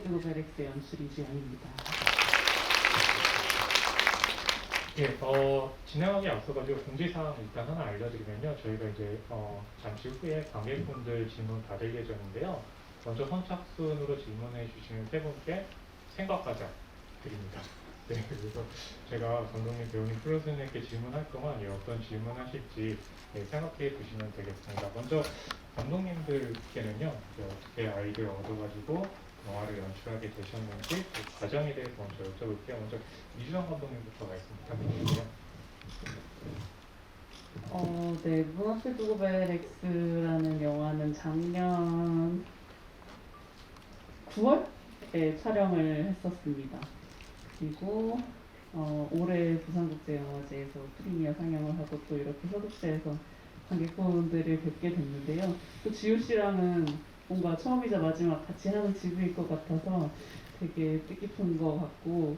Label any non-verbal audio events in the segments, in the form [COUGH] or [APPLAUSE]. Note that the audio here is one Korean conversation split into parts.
문화페드고 베렉스 연출 이주연입니다. 예, 어, 진행하기 앞서가지고 공지사항 일단 하나 알려드리면요. 저희가 이제 어, 잠시 후에 관객분들 질문 받을 예정인데요. 먼저 선착순으로 질문해 주시는 세 분께 생각과자 드립니다. [LAUGHS] 네, 그래서 제가 감독님, 배우님, 프로선생님께 질문할 동안 예, 어떤 질문 하실지 예, 생각해 주시면 되겠습니다. 먼저 감독님들께는요, 이제 어떻게 아이디어 얻어가지고 영화를 연출하게 되셨는지 그 과정에 대해서 먼저 여쭤볼게요. 먼저 이주영 감독님부터 말씀 부탁드릴게요. 어, 네, 문화페드고 베렉스라는 영화는 작년 9월에 촬영을 했었습니다. 그리고 어, 올해 부산국제영화제에서 프리미어 상영을 하고 또 이렇게 서독제에서 관객분들을 뵙게 됐는데요. 또 지우 씨랑은 뭔가 처음이자 마지막 같이 하는 지부일 것 같아서 되게 뜻깊은 것 같고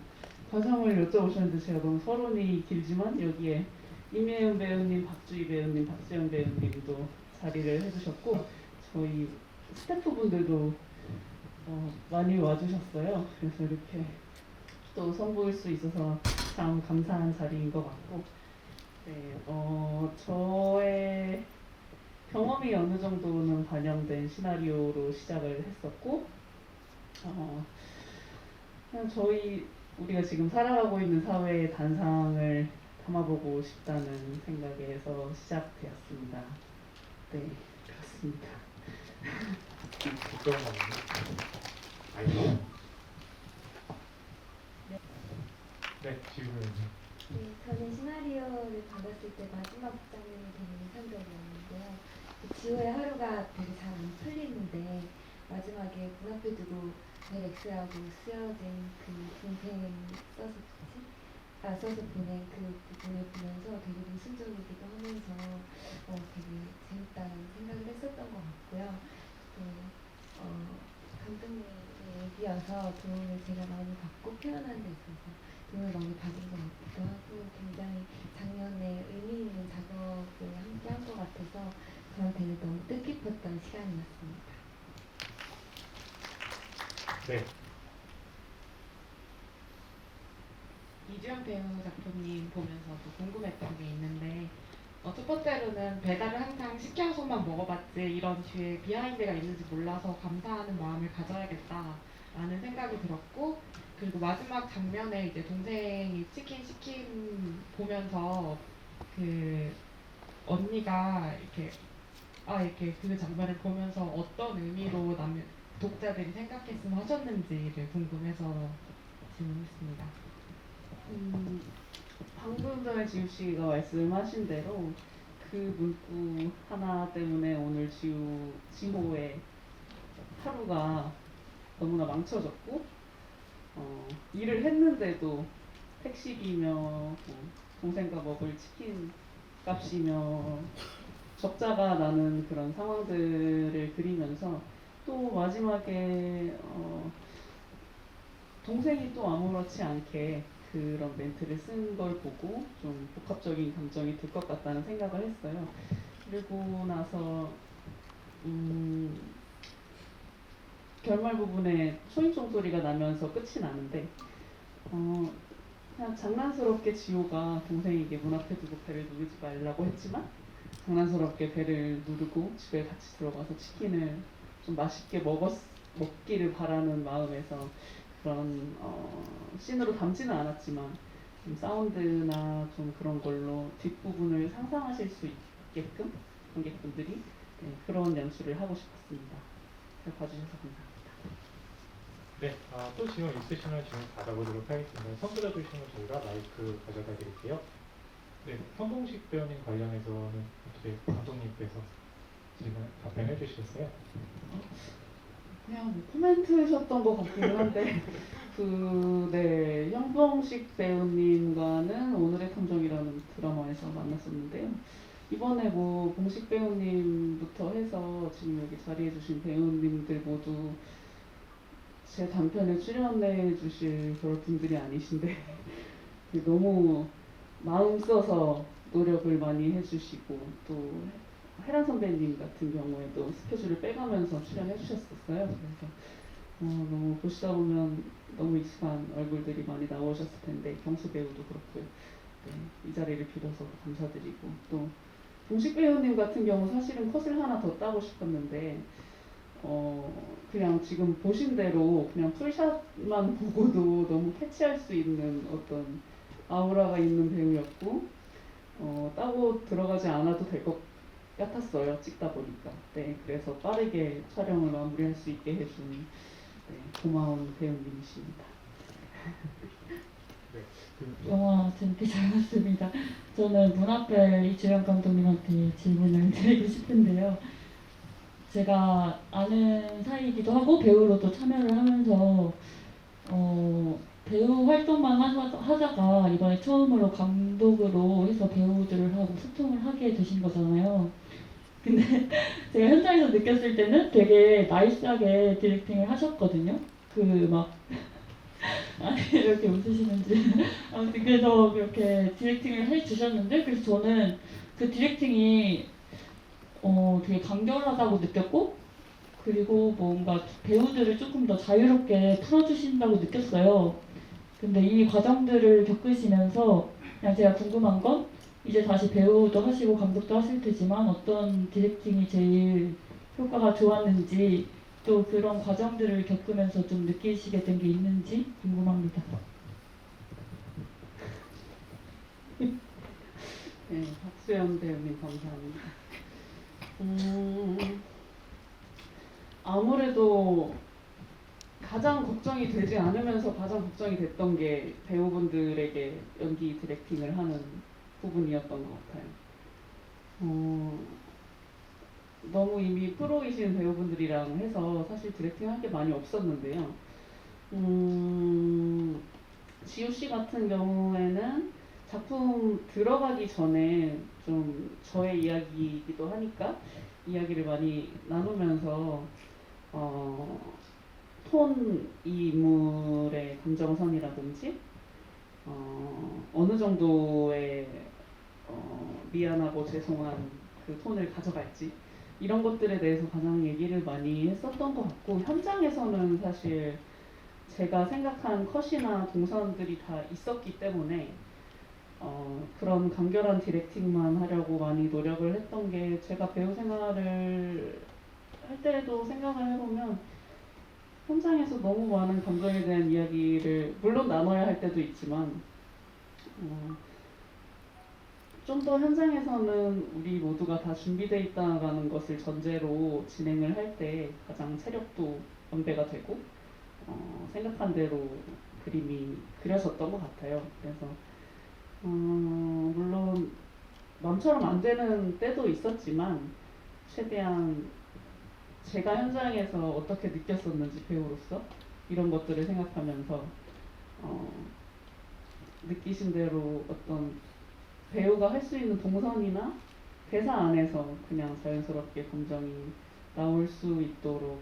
과정을 여쭤보셨는데 제가 너무 서론이 길지만 여기에 임예은 배우님, 박주희 배우님, 박수영 배우님도 자리를 해주셨고 저희 스태프분들도 어, 많이 와주셨어요. 그래서 이렇게 또 선보일 수 있어서 참 감사한 자리인 것 같고 네, 어, 저의 경험이 어느 정도는 반영된 시나리오로 시작을 했었고 어, 그냥 저희 우리가 지금 살아가고 있는 사회의 단상을 담아보고 싶다는 생각에서 시작되었습니다. 네, 그렇습니다. 네, 지우님. 네, 저는 시나리오를 받았을 때 마지막 장면이 되게 인상적이었는데요. 그 지호의 하루가 되게 잘 안 풀리는데 마지막에 문 앞에 두고 넥스라고 쓰여진 그 동생 써서 뭐지? 아 써서 보낸 그 부분을 보면서 되게 모순적이기도 하면서 어, 되게 재밌다는 생각을 했었던 것 같고요. 또 어, 감독님의 얘기여서 도움을 제가 많이 받고 표현하는 데 있어서 도움을 많이 받은 것 같기도 하고 굉장히 작년에 의미 있는 같아서 저한테는 너무 뜻깊었던 시간이었습니다. 네, 이주연 배우 작품님 보면서 도 궁금했던 게 있는데 어, 첫 번째로는 배달을 항상 시켜서만 먹어봤지 이런 뒤에 비하인드가 있는지 몰라서 감사하는 마음을 가져야겠다라는 생각이 들었고 그리고 마지막 장면에 이제 동생이 치킨 시킨 보면서 그 언니가 이렇게 아 이렇게 그 장면을 보면서 어떤 의미로 남 독자들이 생각했으면 하셨는지를 궁금해서 질문했습니다. 음, 방금 전에 지우 씨가 말씀하신 대로 그 문구 하나 때문에 오늘 지우 지호의 하루가 너무나 망쳐졌고 어, 일을 했는데도 택시비며 뭐 동생과 먹을 치킨 값이며 적자가 나는 그런 상황들을 그리면서 또 마지막에 어, 동생이 또 아무렇지 않게 그런 멘트를 쓴 걸 보고 좀 복합적인 감정이 들 것 같다는 생각을 했어요. 그리고 나서 음, 결말 부분에 초인종 소리가 나면서 끝이 나는데 어, 그냥 장난스럽게 지호가 동생에게 문 앞에 두고 배를 누르지 말라고 했지만 장난스럽게 배를 누르고 집에 같이 들어가서 치킨을 좀 맛있게 먹었, 먹기를 바라는 마음에서 그런 어, 씬으로 담지는 않았지만 좀 사운드나 좀 그런 걸로 뒷부분을 상상하실 수 있게끔 관객분들이 네, 그런 연출을 하고 싶었습니다. 잘 봐주셔서 감사합니다. 네, 아, 또 질문 있으시면 질문 받아보도록 하겠습니다. 손 들어주시면 저희가 마이크 가져다 드릴게요. 네, 성공식 배우님 관련해서는 어떻게 감독님께서 질문 답변해 주시겠어요? 그냥 뭐 코멘트셨던 것 같기는 한데 [LAUGHS] 그, 네, 현봉식 배우님과는 오늘의 탐정이라는 드라마에서 만났었는데요. 이번에 뭐 봉식 배우님부터 해서 지금 여기 자리해 주신 배우님들 모두 제 단편에 출연해 주실 그런 분들이 아니신데 [LAUGHS] 너무 마음 써서 노력을 많이 해주시고 또 혜란 선배님 같은 경우에도 스케줄을 빼가면서 출연해 주셨었어요. 그래서 너무 보시다 보면 너무 익숙한 얼굴들이 많이 나오셨을 텐데 경수 배우도 그렇고요. 네, 이 자리를 빌어서 감사드리고 또 동식 배우님 같은 경우 사실은 컷을 하나 더 따고 싶었는데 어 그냥 지금 보신 대로 그냥 풀샷만 보고도 너무 캐치할 수 있는 어떤 아우라가 있는 배우였고 어 따고 들어가지 않아도 될 것 같았어요 찍다 보니까 네 그래서 빠르게 촬영을 마무리할 수 있게 해준 네, 고마운 배우님이십니다. [LAUGHS] 그, 영화 재밌게 잘 봤습니다. 저는 문화별 이주영 감독님한테 질문을 [LAUGHS] 드리고 싶은데요. 제가 아는 사이이기도 하고 배우로도 참여를 하면서 어, 배우 활동만 하자, 하다가 이번에 처음으로 감독으로 해서 배우들을 하고 소통을 하게 되신 거잖아요. 근데 [LAUGHS] 제가 현장에서 느꼈을 때는 되게 나이스하게 디렉팅을 하셨거든요. 그 막 [LAUGHS] 아니 이렇게 웃으시는지 아무튼 그래서 그렇게 디렉팅을 해주셨는데 그래서 저는 그 디렉팅이 어 되게 간결하다고 느꼈고 그리고 뭔가 배우들을 조금 더 자유롭게 풀어주신다고 느꼈어요. 근데 이 과정들을 겪으시면서 그냥 제가 궁금한 건 이제 다시 배우도 하시고 감독도 하실 테지만 어떤 디렉팅이 제일 효과가 좋았는지 또 그런 과정들을 겪으면서 좀 느끼시게 된 게 있는지 궁금합니다. [LAUGHS] 네, 박수연 배우님 감사합니다. 음, 아무래도 가장 걱정이 되지 않으면서 가장 걱정이 됐던 게 배우분들에게 연기 디렉팅을 하는 부분이었던 것 같아요. 어, 너무 이미 프로이신 배우분들이랑 해서 사실 디렉팅 할 게 많이 없었는데요. 음, 지우 씨 같은 경우에는 작품 들어가기 전에 좀 저의 이야기이기도 하니까 이야기를 많이 나누면서 어, 톤 인물의 감정선이라든지 어, 어느 정도의 어, 미안하고 죄송한 그 톤을 가져갈지 이런 것들에 대해서 가장 얘기를 많이 했었던 것 같고 현장에서는 사실 제가 생각한 컷이나 동선들이 다 있었기 때문에 어, 그런 간결한 디렉팅만 하려고 많이 노력을 했던 게 제가 배우 생활을 할 때도 생각을 해보면 현장에서 너무 많은 감정에 대한 이야기를 물론 나눠야 할 때도 있지만 어, 좀더 현장에서는 우리 모두가 다 준비되어 있다는 것을 전제로 진행을 할 때 가장 체력도 연배가 되고 어, 생각한 대로 그림이 그려졌던 것 같아요. 그래서 어, 물론 마음처럼 안 되는 때도 있었지만 최대한 제가 현장에서 어떻게 느꼈었는지 배우로서 이런 것들을 생각하면서 어, 느끼신 대로 어떤 배우가 할 수 있는 동선이나 대사 안에서 그냥 자연스럽게 감정이 나올 수 있도록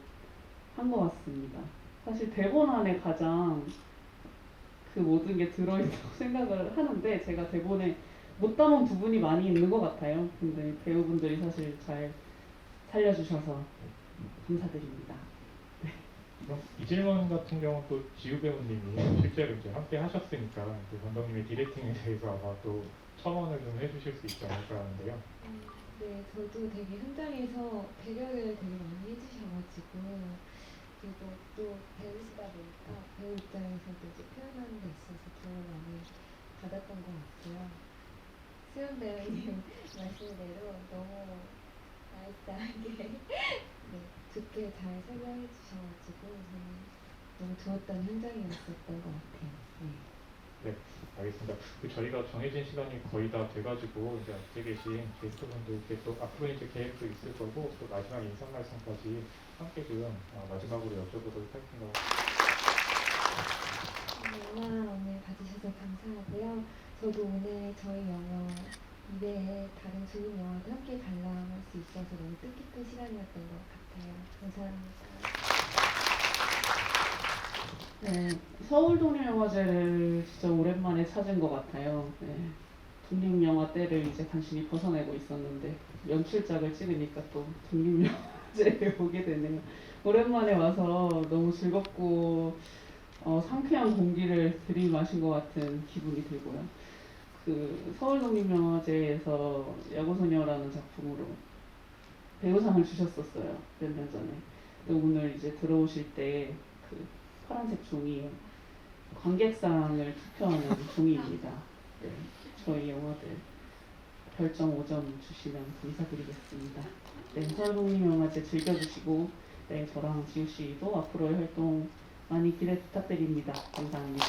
한 것 같습니다. 사실 대본 안에 가장 그 모든 게 들어있다고 [LAUGHS] 생각을 하는데 제가 대본에 못 담은 부분이 많이 있는 것 같아요. 근데 배우분들이 사실 잘 살려주셔서 감사드립니다. 그럼 이 질문 같은 경우 또 지우 배우님이 실제로 이제 함께 하셨으니까 그 감독님의 디렉팅에 대해서 아마 또 첨언을 좀 해주실 수 있지 않을까 하는데요. 음, 네, 저도 되게 현장에서 배려를 되게 많이 해주셔가지고 그리고 또 배우시다 보니까 배우 입장에서도 이제 표현하는 데 있어서 도움을 많이 받았던 것 같고요. 수연 배우님 [LAUGHS] 말씀대로 너무 나이스하게 네, 좋게 잘 설명해 주셔가지고 저는 너무 좋았던 현장이었었던 것 같아요. 네. 알겠습니다. 그 저희가 정해진 시간이 거의 다 돼가지고 이제 앞에 계신 게스트분들께 또 앞으로 이제 계획도 있을 거고 또 마지막 인사 말씀까지 함께 좀 어, 마지막으로 여쭤보도록 하겠습니다. 영화 오늘 봐주셔서 감사하고요. 저도 오늘 저희 영화 이외에 다른 좋은 영화도 함께 관람할 수 있어서 너무 뜻깊은 시간이었던 것 같아요. 감사합니다. 네, 서울 독립영화제를 진짜 오랜만에 찾은 것 같아요. 네, 독립영화 때를 이제 간신히 벗어내고 있었는데 연출작을 찍으니까 또 독립영화제에 [LAUGHS] 오게 되네요. 오랜만에 와서 너무 즐겁고 어, 상쾌한 공기를 들이마신 것 같은 기분이 들고요. 그 서울독립영화제에서 야구소녀라는 작품으로 배우상을 주셨었어요 몇 년 전에. 오늘 이제 들어오실 때 그 파란색 종이에 관객상을 투표하는 [LAUGHS] 종이입니다. 네, 저희 영화들 별점 5점 주시면 감사드리겠습니다. 네, 서울독립영화제 즐겨주시고 네, 저랑 지우 씨도 앞으로의 활동 많이 기대 부탁드립니다. 감사합니다.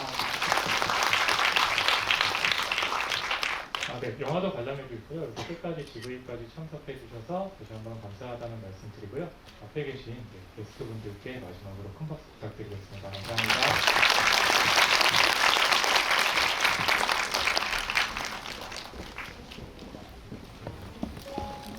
네. 영화도 관람해도 있고요. 이렇게 끝까지 GV까지 참석해 주셔서 다시 한번 감사하다는 말씀 드리고요. 앞에 계신 네, 게스트분들께 마지막으로 큰 박수 부탁드리겠습니다. 감사합니다.